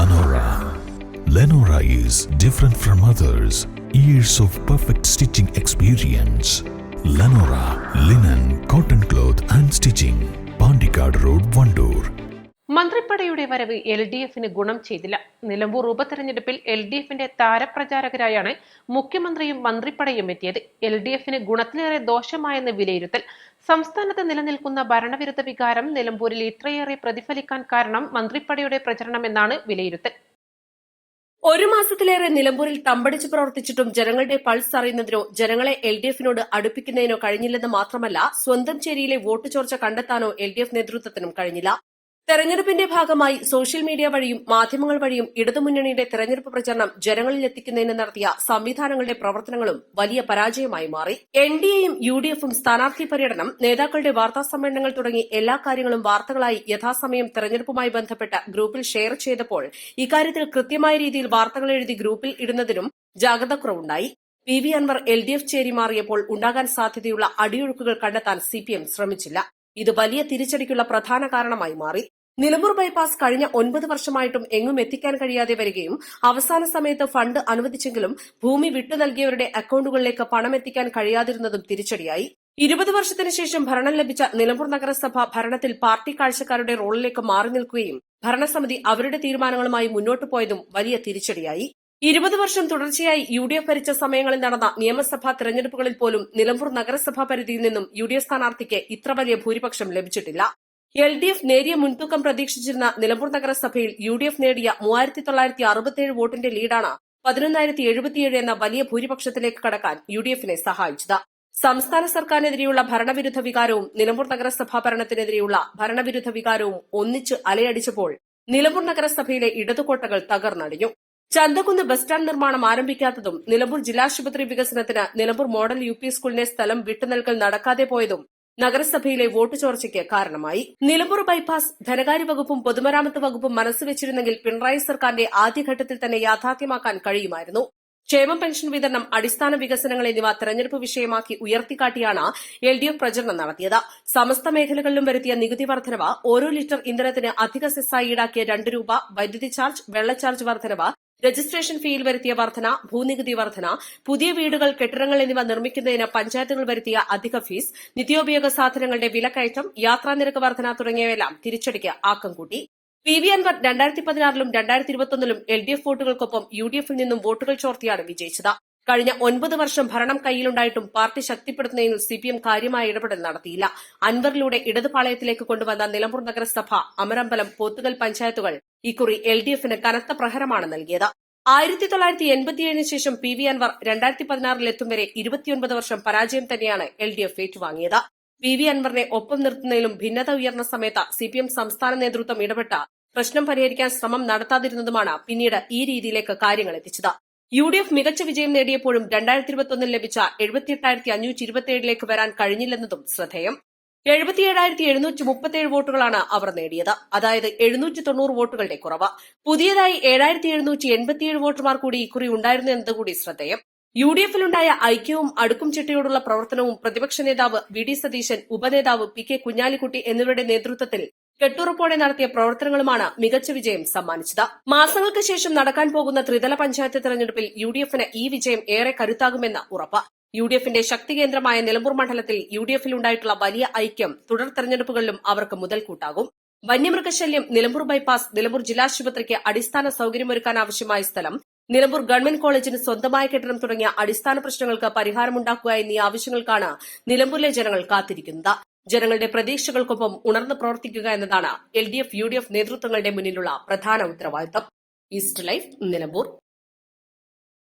Lenora. Lenora is different from others. Years of perfect stitching experience. Lenora linen, cotton cloth and stitching. Pandikad Road, Vandoor. മന്ത്രിപ്പടയുടെ വരവ് L D എഫിന് ഗുണം ചെയ്തില്ല നിലമ്പൂർ ഉപതെരഞ്ഞെടുപ്പിൽ L D എഫിന്റെ താരപ്രചാരകരായാണ് മുഖ്യമന്ത്രിയും മന്ത്രിപ്പടയും എത്തിയത് എൽ ഡി എഫിന് ഗുണത്തിലേറെ ദോഷമായെന്ന് വിലയിരുത്തൽ സംസ്ഥാനത്ത് നിലനിൽക്കുന്ന ഭരണവിരുദ്ധ വികാരം നിലമ്പൂരിൽ ഇത്രയേറെ പ്രതിഫലിക്കാൻ കാരണം മന്ത്രിപ്പടയുടെ പ്രചരണമെന്നാണ് വിലയിരുത്തൽ. ഒരു മാസത്തിലേറെ നിലമ്പൂരിൽ തമ്പടിച്ചു പ്രവർത്തിച്ചിട്ടും ജനങ്ങളുടെ പൾസ് അറിയുന്നതിനോ ജനങ്ങളെ എൽ ഡി എഫിനോട് അടുപ്പിക്കുന്നതിനോ കഴിഞ്ഞില്ലെന്ന് മാത്രമല്ല സ്വന്തം ചേരിയിലെ വോട്ട് ചോർച്ച കണ്ടെത്താനോ എൽ ഡി എഫ് നേതൃത്വത്തിനും കഴിഞ്ഞില്ല. തെരഞ്ഞെടുപ്പിന്റെ ഭാഗമായി സോഷ്യൽ മീഡിയ വഴിയും മാധ്യമങ്ങൾ വഴിയും ഇടതുമുന്നണിയുടെ തെരഞ്ഞെടുപ്പ് പ്രചരണം ജനങ്ങളിൽ എത്തിക്കുന്നതിന് നടത്തിയ സംവിധാനങ്ങളുടെ പ്രവർത്തനങ്ങളും വലിയ പരാജയമായി മാറി. എൻ ഡി എയും യു ഡി എഫും സ്ഥാനാർത്ഥി പര്യടനം നേതാക്കളുടെ വാർത്താ സമ്മേളനങ്ങൾ തുടങ്ങി എല്ലാ കാര്യങ്ങളും വാർത്തകളായി യഥാസമയം തെരഞ്ഞെടുപ്പുമായി ബന്ധപ്പെട്ട ഗ്രൂപ്പിൽ ഷെയർ ചെയ്തപ്പോൾ ഇക്കാര്യത്തിൽ കൃത്യമായ രീതിയിൽ വാർത്തകൾ എഴുതി ഗ്രൂപ്പിൽ ഇടുന്നതിനും ജാഗ്രതക്കുറവുണ്ടായി. P V Anvar L D F ചേരി മാറിയപ്പോൾ ഉണ്ടാകാൻ സാധ്യതയുള്ള അടിയൊഴുക്കുകൾ കണ്ടെത്താൻ സി പി എം ശ്രമിച്ചില്ല. ഇത് വലിയ തിരിച്ചടിക്കുള്ള പ്രധാന കാരണമായി മാറി. നിലമ്പൂർ ബൈപ്പാസ് കഴിഞ്ഞ ഒൻപത് വർഷമായിട്ടും എങ്ങും എത്തിക്കാൻ കഴിയാതെ വരികയും അവസാന സമയത്ത് ഫണ്ട് അനുവദിച്ചെങ്കിലും ഭൂമി വിട്ടു നൽകിയവരുടെ അക്കൌണ്ടുകളിലേക്ക് പണം എത്തിക്കാൻ കഴിയാതിരുന്നതും തിരിച്ചടിയായി. ഇരുപത് വർഷത്തിന് ശേഷം ഭരണം ലഭിച്ച നിലമ്പൂർ നഗരസഭ ഭരണത്തിൽ പാർട്ടി കാഴ്ചക്കാരുടെ റോളിലേക്ക് മാറി നിൽക്കുകയും ഭരണസമിതി അവരുടെ തീരുമാനങ്ങളുമായി മുന്നോട്ട് പോയതും വലിയ തിരിച്ചടിയായി. ഇരുപത് വർഷം തുടർച്ചയായി യു ഡി എഫ് ഭരിച്ച സമയങ്ങളിൽ നടന്ന നിയമസഭാ തെരഞ്ഞെടുപ്പുകളിൽ പോലും നിലമ്പൂർ നഗരസഭാ പരിധിയിൽ നിന്നും യു ഡി എഫ് സ്ഥാനാർത്ഥിക്ക് ഇത്ര വലിയ ഭൂരിപക്ഷം ലഭിച്ചിട്ടില്ല. എൽ ഡി എഫ് നേരിയ മുൻതൂക്കം പ്രതീക്ഷിച്ചിരുന്ന നിലമ്പൂർ നഗരസഭയിൽ യു ഡി എഫ് നേടിയ മൂവായിരത്തി തൊള്ളായിരത്തി അറുപത്തിയേഴ് വോട്ടിന്റെ ലീഡാണ് പതിനൊന്നായിരത്തി എഴുപത്തിയേഴ് എന്ന വലിയ ഭൂരിപക്ഷത്തിലേക്ക് കടക്കാൻ യു ഡി എഫിനെ സഹായിച്ചത്. സംസ്ഥാന സർക്കാരിനെതിരെയുള്ള ഭരണവിരുദ്ധ വികാരവും നിലമ്പൂർ നഗരസഭാ ഭരണത്തിനെതിരെയുള്ള ഭരണവിരുദ്ധ വികാരവും ഒന്നിച്ച് അലയടിച്ചപ്പോൾ നിലമ്പൂർ നഗരസഭയിലെ ഇടതുകോട്ടകൾ തകർന്നടിഞ്ഞു. ചന്തകുന്ന് ബസ് സ്റ്റാൻഡ് നിർമ്മാണം ആരംഭിക്കാത്തതും നിലമ്പൂർ ജില്ലാശുപത്രി വികസനത്തിന് നിലമ്പൂർ മോഡൽ യു പി സ്കൂളിനെ സ്ഥലം വിട്ടുനൽകൽ നടക്കാതെ പോയതും നഗരസഭയിലെ വോട്ട് ചോർച്ചയ്ക്ക് കാരണമായി. നിലമ്പൂർ ബൈപ്പാസ് ധനകാര്യ വകുപ്പും പൊതുമരാമത്ത് വകുപ്പും മനസ്സുവെച്ചിരുന്നെങ്കിൽ പിണറായി സർക്കാരിന്റെ ആദ്യഘട്ടത്തിൽ തന്നെ യാഥാർത്ഥ്യമാക്കാൻ കഴിയുമായിരുന്നു. ക്ഷേമ പെൻഷൻ വിതരണം അടിസ്ഥാന വികസനങ്ങൾ എന്നിവ തെരഞ്ഞെടുപ്പ് വിഷയമാക്കി ഉയർത്തിക്കാട്ടിയാണ് എൽ ഡി എഫ് പ്രചരണം നടത്തിയത്. സമസ്ത മേഖലകളിലും വരുത്തിയ നികുതി വർധനവ് ഓരോ ലിറ്റർ ഇന്ധനത്തിന് അധിക സെസ്സായി ഈടാക്കിയ രണ്ട് രൂപ വൈദ്യുതി ചാർജ് വെള്ള ചാർജ് വർധനവ് രജിസ്ട്രേഷൻ ഫീയിൽ വരുത്തിയ വർധന ഭൂനികുതി വർധന പുതിയ വീടുകൾ കെട്ടിടങ്ങൾ എന്നിവ നിർമ്മിക്കുന്നതിന് പഞ്ചായത്തുകൾ വരുത്തിയ അധിക ഫീസ് നിത്യോപയോഗ സാധനങ്ങളുടെ വിലക്കയറ്റം യാത്രാനിരക്ക് വർധന തുടങ്ങിയവയെല്ലാം തിരിച്ചടിക്ക് ആക്കം കൂട്ടി. പി വി അൻവർ രണ്ടായിരത്തി പതിനാറിലും രണ്ടായിരത്തി ഇരുപത്തൊന്നിലും എൽ ഡി എഫ് വോട്ടുകൾക്കൊപ്പം യു ഡി എഫിൽ നിന്നും വോട്ടുകൾ ചോർത്തിയാണ് വിജയിച്ചത്. കഴിഞ്ഞ ഒൻപത് വർഷം ഭരണം കയ്യിലുണ്ടായിട്ടും പാർട്ടി ശക്തിപ്പെടുത്തുന്നതിൽ സിപിഎം കാര്യമായ ഇടപെടൽ നടത്തിയില്ല. അൻവറിലൂടെ ഇടതുപാളയത്തിലേക്ക് കൊണ്ടുവന്ന നിലമ്പൂർ നഗരസഭ അമരമ്പലം പോത്തുകൽ പഞ്ചായത്തുകൾ ഇക്കുറി എൽ ഡി എഫിന് കനത്ത പ്രഹരമാണ് നൽകിയത്. ആയിരത്തി തൊള്ളായിരത്തി എൺപത്തിയേഴിന് ശേഷം പി വി അൻവർ രണ്ടായിരത്തി പതിനാറിലെത്തും വരെ ഇരുപത്തിയൊൻപത് വർഷം പരാജയം തന്നെയാണ് എൽ ഡി എഫ് ഏറ്റുവാങ്ങിയത്. പി വി അൻവറിനെ ഒപ്പം നിർത്തുന്നതിലും ഭിന്നത ഉയർന്ന സമയത്ത് സിപിഎം സംസ്ഥാന നേതൃത്വം ഇടപെട്ട പ്രശ്നം പരിഹരിക്കാൻ ശ്രമം നടത്താതിരുന്നതുമാണ് പിന്നീട് ഈ രീതിയിലേക്ക് കാര്യങ്ങൾ എത്തിച്ചത്. യു ഡി എഫ് മികച്ച വിജയം നേടിയപ്പോഴും രണ്ടായിരത്തി ഇരുപത്തൊന്നിൽ ലഭിച്ച എഴുപത്തിയെട്ടായിരത്തി അഞ്ഞൂറ്റി ഇരുപത്തിയേഴിലേക്ക് വരാൻ കഴിഞ്ഞില്ലെന്നതും ശ്രദ്ധേയം. എഴുപത്തിയേഴായിരത്തി എഴുന്നൂറ്റി മുപ്പത്തിയേഴ് വോട്ടുകളാണ് അവർ നേടിയത്. അതായത് എഴുന്നൂറ്റി തൊണ്ണൂറ് വോട്ടുകളുടെ കുറവ്. പുതിയതായി ഏഴായിരത്തി എഴുന്നൂറ്റി എൺപത്തിയേഴ് വോട്ടർമാർ കൂടി ഇക്കുറി ഉണ്ടായിരുന്നു എന്നതുകൂടി ശ്രദ്ധേയം. യു ഡി എഫിലുണ്ടായ ഐക്യവും അടുക്കും ചിട്ടയോടുള്ള പ്രവർത്തനവും പ്രതിപക്ഷ നേതാവ് വി ഡി സതീശൻ ഉപനേതാവ് പി കെ കുഞ്ഞാലിക്കുട്ടി എന്നിവരുടെ നേതൃത്വത്തിൽ കെട്ടുറപ്പോടെ നടത്തിയ പ്രവർത്തനങ്ങളുമാണ് മികച്ച വിജയം സമ്മാനിച്ചത്. മാസങ്ങൾക്ക് ശേഷം നടക്കാൻ പോകുന്ന ത്രിതല പഞ്ചായത്ത് തെരഞ്ഞെടുപ്പിൽ യു ഡി എഫിന് ഈ വിജയം ഏറെ കരുത്താകുമെന്ന് ഉറപ്പ്. യു ഡി എഫിന്റെ ശക്തി കേന്ദ്രമായ നിലമ്പൂർ മണ്ഡലത്തിൽ യു ഡി എഫിലുണ്ടായിട്ടുള്ള വലിയ ഐക്യം തുടർ തെരഞ്ഞെടുപ്പുകളിലും അവർക്ക് മുതൽക്കൂട്ടാകും. വന്യമൃഗശല്യം നിലമ്പൂർ ബൈപ്പാസ് നിലമ്പൂർ ജില്ലാശുപത്രിക്ക് അടിസ്ഥാന സൌകര്യമൊരുക്കാൻ ആവശ്യമായ സ്ഥലം നിലമ്പൂർ ഗവൺമെന്റ് കോളേജിന് സ്വന്തമായ കെട്ടിടം തുടങ്ങിയ അടിസ്ഥാന പ്രശ്നങ്ങൾക്ക് പരിഹാരമുണ്ടാക്കുക എന്നീ ആവശ്യങ്ങൾക്കാണ് നിലമ്പൂരിലെ ജനങ്ങൾ കാത്തിരിക്കുന്നത്. ജനങ്ങളുടെ പ്രതീക്ഷകൾക്കൊപ്പം ഉണർന്നു പ്രവർത്തിക്കുക എന്നതാണ് L D F U D F നേതൃത്വങ്ങളുടെ മുന്നിലുള്ള പ്രധാന ഉത്തരവാദിത്തം. East Life Nilambur.